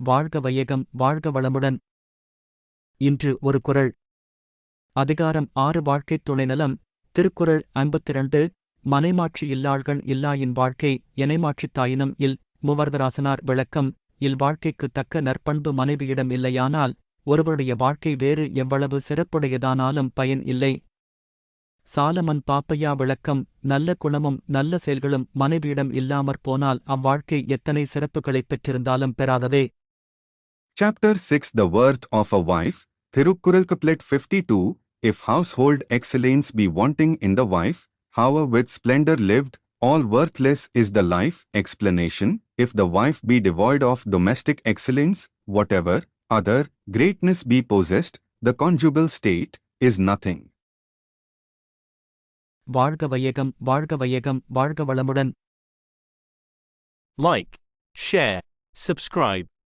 வாழ்க வையகம் வாழ்க வளமுடன். இன்று ஒரு குறள் அதிகாரம் ஆறு வாழ்க்கைத் துணைநலம். திருக்குறள் ஐம்பத்திரண்டு மனைமாட்சி இல்லாள்கள் இல்லாயின் வாழ்க்கை எனைமாட்சித் தாயினும் இல் மூவர்தராசனார் விளக்கம். இல் வாழ்க்கைக்குத் தக்க நற்பண்பு மனைவியிடம் இல்லையானால் ஒருவருடைய வாழ்க்கை வேறு எவ்வளவு சிறப்புடையதானாலும் பயன் இல்லை. சாலமன் பாப்பையா விளக்கம். நல்ல குணமும் நல்ல செயல்களும் மனைவியிடம் இல்லாமற் போனால் அவ்வாழ்க்கை எத்தனை சிறப்புகளைப் பெற்றிருந்தாலும் பெறாததே. Chapter 6 The Worth of a Wife, Thirukkural Couplet 52 If household excellence be wanting in the wife, however with splendor lived, all worthless is the life. Explanation If the wife be devoid of domestic excellence, whatever other greatness be possessed, the conjugal state is nothing. வாழ்க வையகம் வாழ்க வையகம் வாழ்க வளமுடன் Like, share, subscribe.